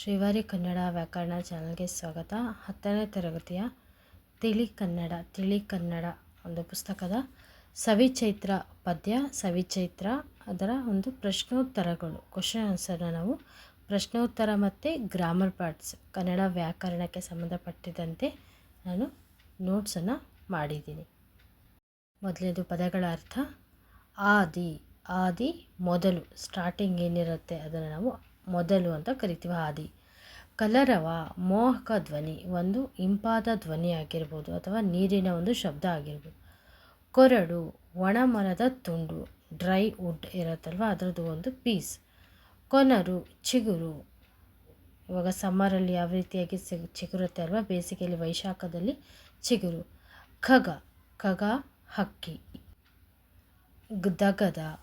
ಶ್ರೀವಾರಿ ಕನ್ನಡ ವ್ಯಾಕರಣ ಚಾನಲ್ಗೆ ಸ್ವಾಗತ. ಹತ್ತನೇ ತರಗತಿಯ ತಿಳಿ ಕನ್ನಡ ತಿಳಿ ಕನ್ನಡ ಒಂದು ಪುಸ್ತಕದ ಸವಿಚೈತ್ರ ಪದ್ಯ ಸವಿಚೈತ್ರ ಅದರ ಒಂದು ಪ್ರಶ್ನೋತ್ತರಗಳು. ಕ್ವಶನ್ ಆನ್ಸರ್ನ ನಾವು ಪ್ರಶ್ನೋತ್ತರ ಮತ್ತು ಗ್ರಾಮರ್ ಪಾರ್ಟ್ಸ್ ಕನ್ನಡ ವ್ಯಾಕರಣಕ್ಕೆ ಸಂಬಂಧಪಟ್ಟಿದಂತೆ ನಾನು ನೋಟ್ಸನ್ನು ಮಾಡಿದ್ದೀನಿ. ಮೊದಲನೇದು ಪದಗಳ ಅರ್ಥ, ಆದಿ ಆದಿ ಮೊದಲು ಸ್ಟಾರ್ಟಿಂಗ್ ಏನಿರುತ್ತೆ ಅದನ್ನು ನಾವು ಮೊದಲು ಅಂತ ಕರಿತೀವಿ ಆದಿ. ಕಲರವ ಮೋಹಕ ಧ್ವನಿ, ಒಂದು ಇಂಪಾದ ಧ್ವನಿ ಆಗಿರ್ಬೋದು ಅಥವಾ ನೀರಿನ ಒಂದು ಶಬ್ದ ಆಗಿರ್ಬೋದು. ಕೊರಡು ಒಣ ಮರದ ತುಂಡು, ಡ್ರೈ ವುಡ್ ಇರುತ್ತಲ್ವ, ಅದರದ್ದು ಒಂದು ಪೀಸ್. ಕೊನರು, ಚಿಗುರು, ಇವಾಗ ಸಮ್ಮರಲ್ಲಿ ಯಾವ ರೀತಿಯಾಗಿ ಸಿಗ್ ಚಿಗುರುತ್ತೆ ಅಲ್ವಾ, ಬೇಸಿಗೆಯಲ್ಲಿ ವೈಶಾಖದಲ್ಲಿ ಚಿಗುರು. ಖಗ ಖಗ, ಹಕ್ಕಿ. ದಗದ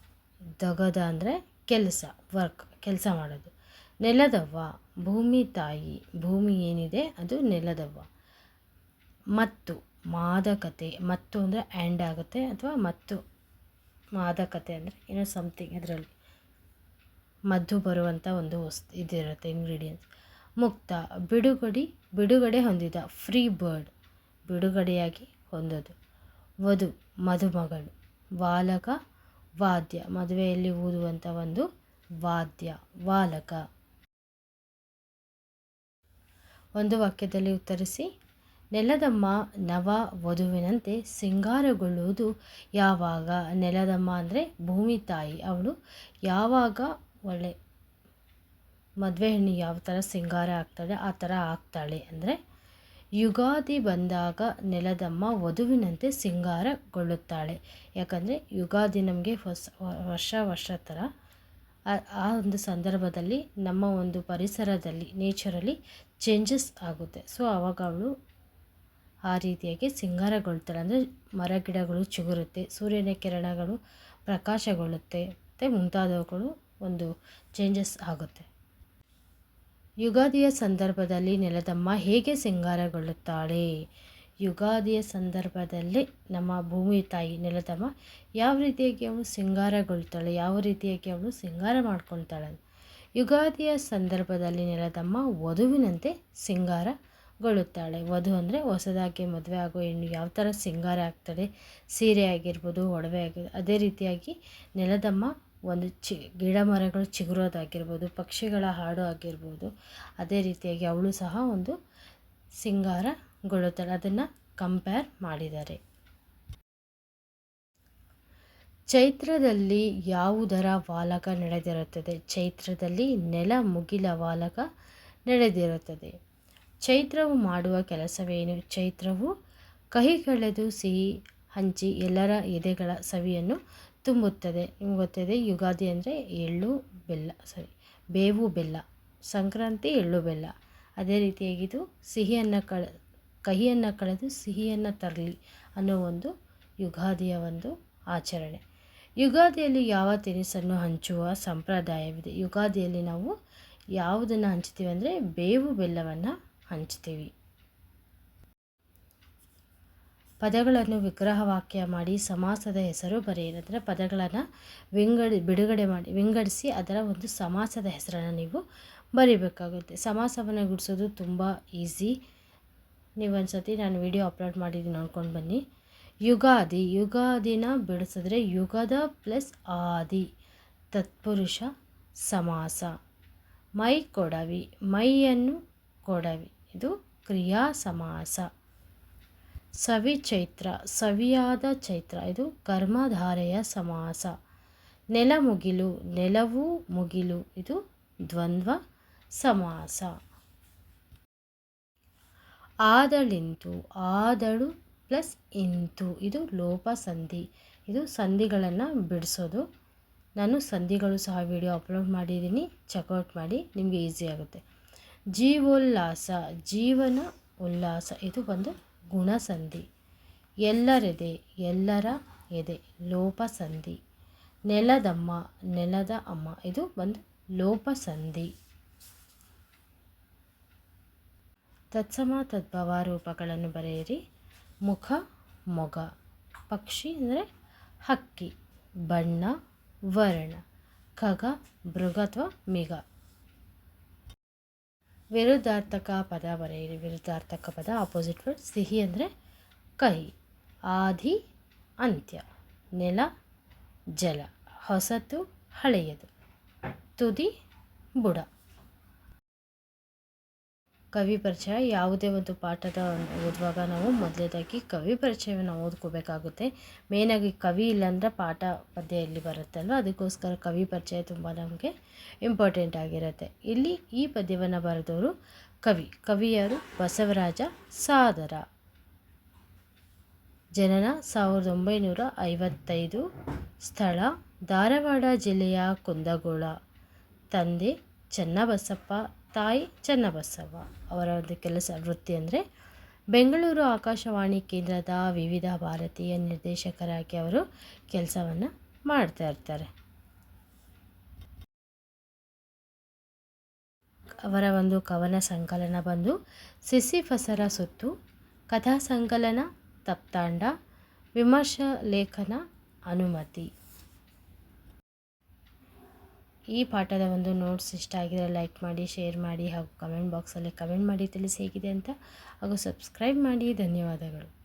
ದಗದ ಅಂದರೆ ಕೆಲಸ ವರ್ಕ್ ಕೆಲಸ ಮಾಡೋದು. ನೆಲದವ್ವ. ಭೂಮಿ ತಾಯಿ. ಭೂಮಿ ಏನಿದೆ? ಅದು ನೆಲದವ್ವ. ಮತ್ತು, ಮಾದಕತೆ. ಮತ್ತು ಅಂದರೆ ಆ್ಯಂಡ್ ಆಗುತ್ತೆ ಅಥವಾ ಮತ್ತು? ಮಾದಕತೆ ಅಂದರೆ ಏನೋ ಸಮಥಿಂಗ್ ಅದರಲ್ಲಿ. ಮದ್ದು ಬರುವಂಥ ಒಂದು ವಸ್ತು ಇದಿರುತ್ತೆ ಇಂಗ್ರೀಡಿಯೆಂಟ್ಸ್ ಮುಕ್ತ, ಬಿಡುಗಡೆ ಬಿಡುಗಡೆ ಹೊಂದಿದ ಫ್ರೀ ಬರ್ಡ್ ಬಿಡುಗಡೆಯಾಗಿ ಹೊಂದೋದು. ವಧು, ಮದುಮಗಳು. ವಾಲಕ ವಾದ್ಯ. ಮದುವೆಯಲ್ಲಿ ಊದುವಂಥ ಒಂದು ವಾದ್ಯ. ವಾಲಕ. ಒಂದು ವಾಕ್ಯದಲ್ಲಿ ಉತ್ತರಿಸಿ, ನೆಲದಮ್ಮ ನವ ವಧುವಿನಂತೆ ಸಿಂಗಾರಗೊಳ್ಳುವುದು ಯಾವಾಗ? ನೆಲದಮ್ಮ ಅಂದರೆ ಭೂಮಿ ತಾಯಿ, ಅವಳು ಯಾವಾಗ ಒಳ್ಳೆ ಮದುವೆ ಹೆಣ್ಣು ಯಾವ ಥರ ಸಿಂಗಾರ ಆಗ್ತಾಳೆ, ಆ ಥರ ಆಗ್ತಾಳೆ ಅಂದರೆ, ಯುಗಾದಿ ಬಂದಾಗ ನೆಲದಮ್ಮ ವಧುವಿನಂತೆ ಸಿಂಗಾರಗೊಳ್ಳುತ್ತಾಳೆ. ಯಾಕಂದರೆ ಯುಗಾದಿ ನಮಗೆ ಹೊಸ, ವರ್ಷ ವರ್ಷ ಥರ ಆ ಒಂದು ಸಂದರ್ಭದಲ್ಲಿ, ನಮ್ಮ ಒಂದು ಪರಿಸರದಲ್ಲಿ ನೇಚರಲ್ಲಿ ಚೇಂಜಸ್ ಆಗುತ್ತೆ. ಸೊ ಆವಾಗ ಅವಳು ಆ ರೀತಿಯಾಗಿ ಸಿಂಗಾರಗೊಳ್ತಾಳೆ. ಅಂದರೆ ಮರ ಗಿಡಗಳು ಚಿಗುರುತ್ತೆ, ಸೂರ್ಯನ ಕಿರಣಗಳು ಪ್ರಕಾಶಗೊಳ್ಳುತ್ತೆ, ಮತ್ತು ಮುಂತಾದವುಗಳು ಒಂದು ಚೇಂಜಸ್ ಆಗುತ್ತೆ. ಯುಗಾದಿಯ ಸಂದರ್ಭದಲ್ಲಿ ನೆಲದಮ್ಮ ಹೇಗೆ ಸಿಂಗಾರಗೊಳ್ಳುತ್ತಾಳೆ? ಯುಗಾದಿಯ ಸಂದರ್ಭದಲ್ಲಿ ನಮ್ಮ ಭೂಮಿ ತಾಯಿ ನೆಲದಮ್ಮ ಯಾವ ರೀತಿಯಾಗಿ ಅವಳು ಸಿಂಗಾರಗೊಳ್ತಾಳೆ, ಯಾವ ರೀತಿಯಾಗಿ ಅವಳು ಸಿಂಗಾರ ಮಾಡ್ಕೊಳ್ತಾಳೆ ಯುಗಾದಿಯ ಸಂದರ್ಭದಲ್ಲಿ ನೆಲದಮ್ಮ ವಧುವಿನಂತೆ ಸಿಂಗಾರಗೊಳ್ಳುತ್ತಾಳೆ. ವಧು ಅಂದರೆ ಹೊಸದಾಗಿ ಮದುವೆ ಆಗೋ ಹೆಣ್ಣು ಯಾವ ಥರ ಸಿಂಗಾರ ಆಗ್ತಾಳೆ, ಸೀರೆ ಆಗಿರ್ಬೋದು, ಒಡವೆ ಆಗಿರ್ಬೋದು, ಅದೇ ರೀತಿಯಾಗಿ ನೆಲದಮ್ಮ ಒಂದು ಚಿ, ಗಿಡ ಮರಗಳು ಚಿಗುರೋದಾಗಿರ್ಬೋದು, ಪಕ್ಷಿಗಳ ಹಾಡು ಆಗಿರ್ಬೋದು, ಅದೇ ರೀತಿಯಾಗಿ ಅವಳು ಸಹ ಒಂದು ಸಿಂಗಾರಗೊಳ್ಳುತ್ತಾಳೆ ಅದನ್ನು ಕಂಪೇರ್ ಮಾಡಿದ್ದಾರೆ ಚೈತ್ರದಲ್ಲಿ ಯಾವುದರ ವಾಲಕ ನಡೆದಿರುತ್ತದೆ? ಚೈತ್ರದಲ್ಲಿ ನೆಲ ಮುಗಿಲ ವಾಲಕ ನಡೆದಿರುತ್ತದೆ. ಚೈತ್ರವು ಮಾಡುವ ಕೆಲಸವೇನು? ಚೈತ್ರವು ಕಹಿ ಕಳೆದು ಸಿಹಿ ಹಂಚಿ ಎಲ್ಲರ ಎದೆಗಳ ಸವಿಯನ್ನು ತುಂಬುತ್ತದೆ. ಗೊತ್ತಿದೆ, ಯುಗಾದಿ ಅಂದರೆ ಎಳ್ಳು ಬೆಲ್ಲ ಸಾರಿ ಬೇವು ಬೆಲ್ಲ, ಸಂಕ್ರಾಂತಿ ಎಳ್ಳು ಬೆಲ್ಲ. ಅದೇ ರೀತಿಯಾಗಿದ್ದು ಸಿಹಿಯನ್ನು ಕಳ ಕಹಿಯನ್ನು ಕಳೆದು ಸಿಹಿಯನ್ನು ತರಲಿ ಅನ್ನೋ ಒಂದು ಯುಗಾದಿಯ ಒಂದು ಆಚರಣೆ. ಯುಗಾದಿಯಲ್ಲಿ ಯಾವ ತಿನಿಸನ್ನು ಹಂಚುವ ಸಂಪ್ರದಾಯವಿದೆ? ಯುಗಾದಿಯಲ್ಲಿ ನಾವು ಯಾವುದನ್ನು ಹಂಚ್ತೀವಿ ಅಂದರೆ ಬೇವು ಬೆಲ್ಲವನ್ನು ಹಂಚ್ತೀವಿ. ಪದಗಳನ್ನು ವಿಗ್ರಹ ವಾಕ್ಯ ಮಾಡಿ ಸಮಾಸದ ಹೆಸರು ಬರೆಯಿರಿ. ಅಂದರೆ ಪದಗಳನ್ನು ವಿಂಗಡಿ, ಬಿಡುಗಡೆ ಮಾಡಿ, ವಿಂಗಡಿಸಿ ಅದರ ಒಂದು ಸಮಾಸದ ಹೆಸರನ್ನು ನೀವು ಬರೀಬೇಕಾಗುತ್ತೆ. ಸಮಾಸವನ್ನು ಗುಡಿಸೋದು ತುಂಬ ಈಸಿ ನೀವು ಒಂದು ಸತಿ ನಾನು ವಿಡಿಯೋ ಅಪ್ಲೋಡ್ ಮಾಡಿದ್ದೀನಿ ನೋಡ್ಕೊಂಡು ಬನ್ನಿ. ಯುಗಾದಿ, ಯುಗಾದಿನ ಬಿಡಿಸಿದ್ರೆ ಯುಗದ ಪ್ಲಸ್ ಆದಿ. ತತ್ಪುರುಷ ಸಮಾಸ. ಮೈ ಕೊಡವಿ, ಮೈಯನ್ನು ಕೊಡವಿ. ಇದು ಕ್ರಿಯಾ ಸಮಾಸ. ಸವಿ ಚೈತ್ರ, ಸವಿಯಾದ ಚೈತ್ರ. ಇದು ಕರ್ಮಧಾರೆಯ ಸಮಾಸ. ನೆಲ ಮುಗಿಲು, ನೆಲವು ಮುಗಿಲು. ಇದು ದ್ವಂದ್ವ ಸಮಾಸ. ಆದಳಿಂತು ಆದಳು ಪ್ಲಸ್ ಇಂತು ಇದು ಲೋಪ ಸಂಧಿ. ಇದು ಸಂಧಿಗಳನ್ನು ಬಿಡಿಸೋದು. ನಾನು ಸಂಧಿಗಳು ಸಹ ವಿಡಿಯೋ ಅಪ್ಲೋಡ್ ಮಾಡಿದ್ದೀನಿ. ಚೆಕ್ಔಟ್ ಮಾಡಿ, ನಿಮಗೆ ಈಸಿ ಆಗುತ್ತೆ. ಜೀವೋಲ್ಲಾಸ, ಜೀವನ ಉಲ್ಲಾಸ. ಇದು ಒಂದು ಗುಣಸಂಧಿ ಎಲ್ಲರೆದೆ, ಎಲ್ಲರ ಎದೆ. ಲೋಪಸಂಧಿ ನೆಲದಮ್ಮ, ನೆಲದ ಅಮ್ಮ. ಇದು ಒಂದು ಲೋಪಸಂಧಿ ತತ್ಸಮ ತದ್ಭವ ರೂಪಗಳನ್ನು ಬರೆಯಿರಿ. ಮುಖ, ಮೊಗ. ಪಕ್ಷಿ ಅಂದರೆ ಹಕ್ಕಿ. ಬಣ್ಣ, ವರ್ಣ. ಖಗ, ಮೃಗ ಅಥವಾ ಮಿಗ ವಿರುದ್ಧಾರ್ಥಕ ಪದ ಬರೆಯಿರಿ. ವಿರುದ್ಧಾರ್ಥಕ ಪದ ಆಪೋಸಿಟ್ ವರ್ಡ್ ಸಿಹಿ ಅಂದರೆ ಕಹಿ. ಆದಿ ಅಂತ್ಯ. ನೆಲ, ಜಲ. ಹೊಸತು, ಹಳೆಯದು. ತುದಿ, ಬುಡ. ಕವಿ ಪರಿಚಯ ಯಾವುದೇ ಒಂದು ಪಾಠದ ಓದುವಾಗ ನಾವು ಮೊದಲೇದಾಗಿ ಕವಿ ಪರಿಚಯವನ್ನು ಓದ್ಕೋಬೇಕಾಗುತ್ತೆ. ಮೇಯ್ನಾಗಿ ಕವಿ ಇಲ್ಲಾಂದರೆ ಪಾಠ ಪದ್ಯ ಎಲ್ಲಿ ಬರುತ್ತಲ್ವ? ಅದಕ್ಕೋಸ್ಕರ ಕವಿ ಪರಿಚಯ ತುಂಬ ನಮಗೆ ಇಂಪಾರ್ಟೆಂಟ್ ಆಗಿರುತ್ತೆ. ಇಲ್ಲಿ ಈ ಪದ್ಯವನ್ನು ಬರೆದವರು ಕವಿ. ಕವಿಯರು ಬಸವರಾಜ ಸಾದರ. ಜನನ ಸಾವಿರದ ಒಂಬೈನೂರ ಐವತ್ತೈದು. ಸ್ಥಳ ಧಾರವಾಡ ಜಿಲ್ಲೆಯ ಕುಂದಗೋಳ. ತಂದೆ ಚನ್ನಬಸಪ್ಪ ತಾಯಿ ಚನ್ನಬಸವ ಅವರ ಒಂದು ಕೆಲಸ ವೃತ್ತಿ ಅಂದರೆ ಬೆಂಗಳೂರು ಆಕಾಶವಾಣಿ ಕೇಂದ್ರದ ವಿವಿಧ ಭಾರತೀಯ ನಿರ್ದೇಶಕರಾಗಿ ಅವರು ಕೆಲಸವನ್ನು ಮಾಡ್ತಾ ಇರ್ತಾರೆ. ಅವರ ಒಂದು ಕವನ ಸಂಕಲನ ಬಂದು ಸಿಸಿಫಸರ ಸುತ್ತು, ಕಥಾ ಸಂಕಲನ, ತಪ್ತಾಂಡ ವಿಮರ್ಶಾ ಲೇಖನ ಅನುಮತಿ. ಈ ಪಾಠದ ಒಂದು ನೋಟ್ಸ್ ಇಷ್ಟ ಆಗಿದ್ರೆ ಲೈಕ್ ಮಾಡಿ ಶೇರ್ ಮಾಡಿ ಹಾಗೂ ಕಮೆಂಟ್ ಬಾಕ್ಸಲ್ಲಿ ಕಮೆಂಟ್ ಮಾಡಿ ತಿಳಿಸಿ ಹೇಗಿದೆ ಅಂತ ಹಾಗೂ ಸಬ್ಸ್ಕ್ರೈಬ್ ಮಾಡಿ. ಧನ್ಯವಾದಗಳು.